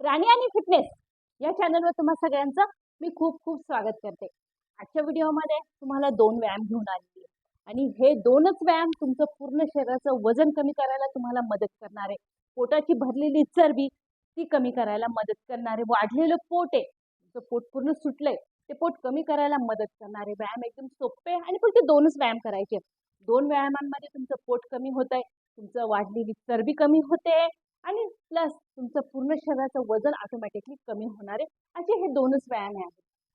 राणी आणि फिटनेस या चॅनलवर तुम्हा सगळ्यांचं मी खूप खूप स्वागत करते. आजच्या व्हिडिओमध्ये तुम्हाला दोन व्यायाम घेऊन आलेली आहे. आणि हे दोनच व्यायाम तुमचं पूर्ण शरीराचं वजन कमी करायला तुम्हाला मदत करणार. आहे पोटाची भरलेली चरबी ती कमी करायला मदत करणारे. वाढलेलं पोट आहे तुमचं पोट पूर्ण सुटलंय ते पोट कमी करायला मदत करणारे. व्यायाम एकदम सोपे आहे. आणि फक्त दोनच व्यायाम करायचे दोन व्यायामांमध्ये तुमचं पोट कमी होत आहे तुमचं वाढलेली चरबी कमी होते. आणि प्लस तुमचं पूर्ण शरीराचं वजन ऑटोमॅटिकली कमी होणार आहे. असे हे दोनच व्यायाम आहेत.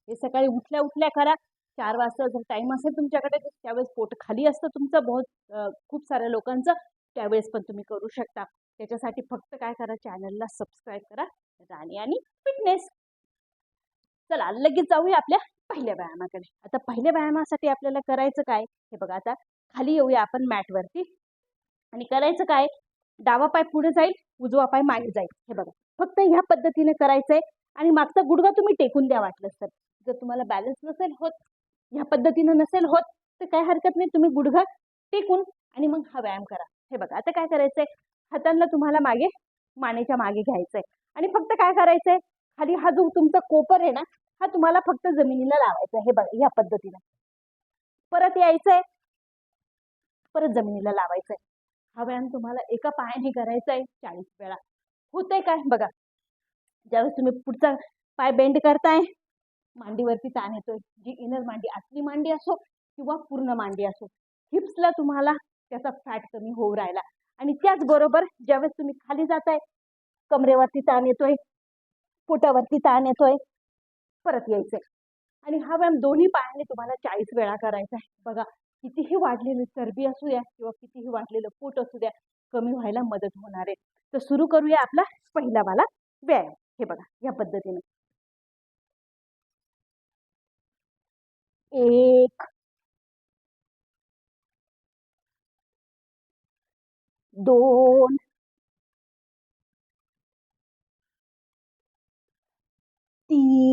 हे सकाळी उठल्या उठल्या करा. चार वाजता जर टाईम असेल तुमच्याकडे तर त्यावेळेस पोट खाली असतं तुमचं. बहुत खूप साऱ्या लोकांचं. त्यावेळेस पण तुम्ही करू शकता. त्याच्यासाठी फक्त काय करा? चॅनलला सबस्क्राईब करा. राणी आणि फिटनेस चला लगेच जाऊया आपल्या पहिल्या व्यायामाकडे. आता पहिल्या व्यायामासाठी आपल्याला करायचं काय? हे बघा आता. खाली येऊया आपण मॅटवरती. आणि करायचं काय? डावा पाय पुढे जाईल. उजवा पाय मागे जाईल. हे बघा. फक्त ह्या पद्धतीने करायचंय आणि मागचा गुडघा तुम्ही टेकून द्या वाटलं तर. जर तुम्हाला बॅलन्स नसेल होत ह्या पद्धतीनं नसेल होत तर काय हरकत नाही. तुम्ही गुडघा टेकून आणि मग हा व्यायाम करा. हे बघा. आता काय करायचंय? हातांना तुम्हाला मागे मानेच्या मागे घ्यायचंय. आणि फक्त काय करायचंय? खाली हा जो तुमचा कोपर आहे ना हा तुम्हाला फक्त जमिनीला लावायचा आहे हे बघा ह्या पद्धतीनं. परत यायचंय. परत जमिनीला लावायचंय. हा व्यायाम तुम्हाला एका पायाने करायचा आहे चाळीस वेळा. होतंय काय? बघा. ज्यावेळेस तुम्ही पुढचा पाय बेंड करताय मांडीवरती ताण येतोय. जी इनर मांडी आतली मांडी असो किंवा पूर्ण मांडी असो हिप्सला तुम्हाला त्याचा फॅट कमी होऊ राहिला. आणि त्याचबरोबर ज्यावेळेस तुम्ही खाली जाताय कमरेवरती ताण येतोय पोटावरती ताण येतोय परत यायचंय. आणि हा व्यायाम दोन्ही पायाने तुम्हाला चाळीस वेळा करायचा आहे. बघा. कितीही वाढलेली चरबी असू द्या किंवा कितीही वाढलेलं पोट असू द्या कमी व्हायला मदत होणार आहे. तर सुरू करूया आपला पहिला वाला व्यायाम. हे बघा या पद्धतीने. एक. दोन. तीन.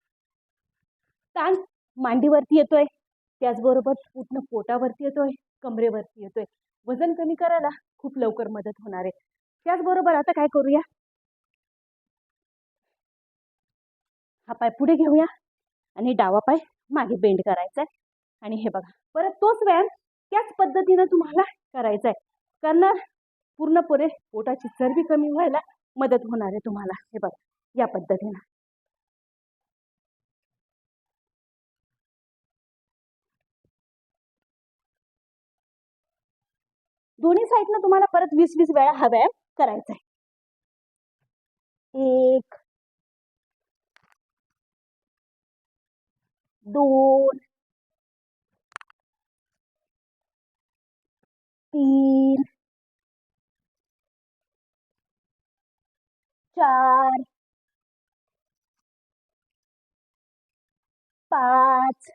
ताण मांडीवरती येतोय. त्याचबरोबर पूर्ण पोटावरती येतोय कमरेवरती येतोय. वजन कमी करायला खूप लवकर मदत होणार आहे. त्याचबरोबर आता काय करूया? हा पाय पुढे घेऊया आणि डावा पाय मागे बेंड करायचा आहे आणि हे बघा परत तोच व्यायाम त्याच पद्धतीनं तुम्हाला करायचा आहे करणार पूर्णपणे पोटाची चरबी कमी व्हायला मदत होणार आहे तुम्हाला. हे बघा या पद्धतीनं. दोन्ही साईडला तुम्हाला परत वीस वीस वेळा हा व्यायाम करायचा आहे. एक दोन तीन चार पाच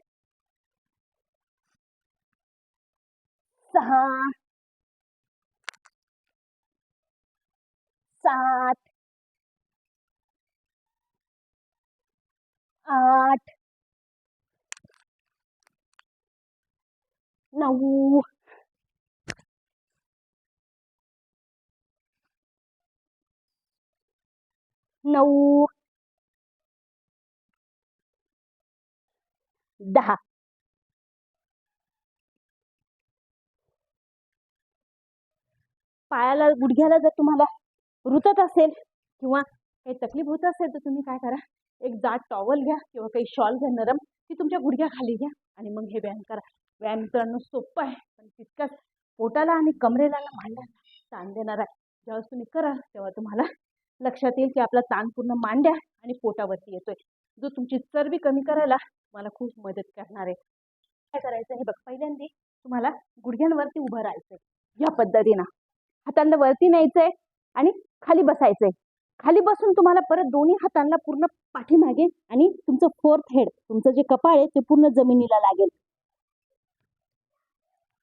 सहा सात. आठ. नऊ. नऊ. दहा. पायाला गुडघ्याला जर तुम्हाला रुतत असेल किंवा काही तकलीफ होत असेल तर तुम्ही काय करा एक जाड टॉवल घ्या किंवा काही शॉल घ्या नरम ती तुमच्या गुडघ्याखाली घ्या आणि मग हे व्यायाम करा. व्यायाम करणं सोपं आहे पण तितकंच. पोटाला आणि कमरेला मांड्याला ताण देणार आहे. ज्यावेळेस तुम्ही कराल तेव्हा तुम्हाला लक्षात येईल की आपला ताण पूर्ण मांड्या आणि पोटावरती येतोय. जो तुमची चरबी कमी करायला मला खूप मदत करणार आहे. काय करायचं हे बघ पहिल्यांदा तुम्हाला गुडघ्यांवरती उभं राहायचं या पद्धतीनं. हातांना वरती न्यायचंय आणि खाली बसायचंय. खाली बसून तुम्हाला परत दोन्ही हातांना पूर्ण पाठीमागे आणि तुमचं फोर्थ हेड तुमचं जे कपाळ आहे ते पूर्ण जमिनीला लागेल.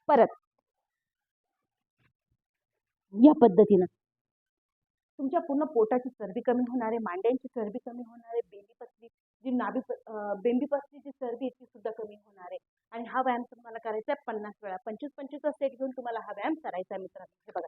परत. या पद्धतीनं. तुमच्या पूर्ण पोटाची चरबी कमी होणार आहे मांड्यांची चरबी कमी होणार आहे बेंबी पसली जी नाभी बेंबी पसली जी चरबी आहे ती सुद्धा कमी होणार. आहे आणि हा व्यायाम तुम्हाला करायचा आहे पन्नास वेळा. पंचवीस पंचवीसचा सेट घेऊन तुम्हाला हा व्यायाम करायचा आहे मित्रांनो. हे बघा.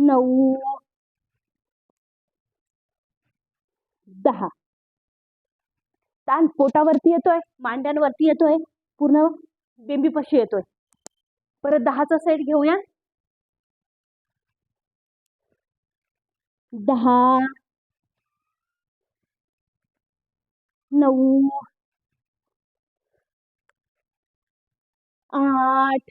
नऊ दहा. ताण पोटावरती येतोय मांड्यांवरती येतोय पूर्ण बेंबीपाशी येतोय. परत दहाचा सेट घेऊया. दहा नऊ आठ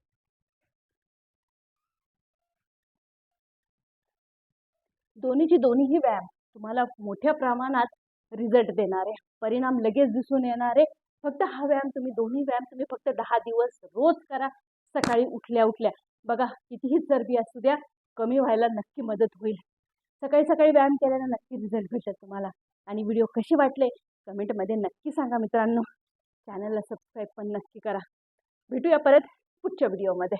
दोन्हीची दोन्हीही व्यायाम तुम्हाला मोठ्या प्रमाणात रिझल्ट देणार आहे. परिणाम लगेच दिसून येणार आहे. फक्त हा व्यायाम तुम्ही दोन्ही व्यायाम तुम्ही फक्त दहा दिवस रोज करा. सकाळी उठल्या उठल्या. बघा कितीही चरबी असू द्या कमी व्हायला नक्की मदत होईल. सकाळी सकाळी व्यायाम केल्यानं नक्की रिझल्ट भेटेल तुम्हाला. आणि व्हिडिओ कसे वाटले? कमेंटमध्ये नक्की सांगा मित्रांनो. चॅनलला सबस्क्राईब पण नक्की करा. भेटूया परत पुढच्या व्हिडिओमध्ये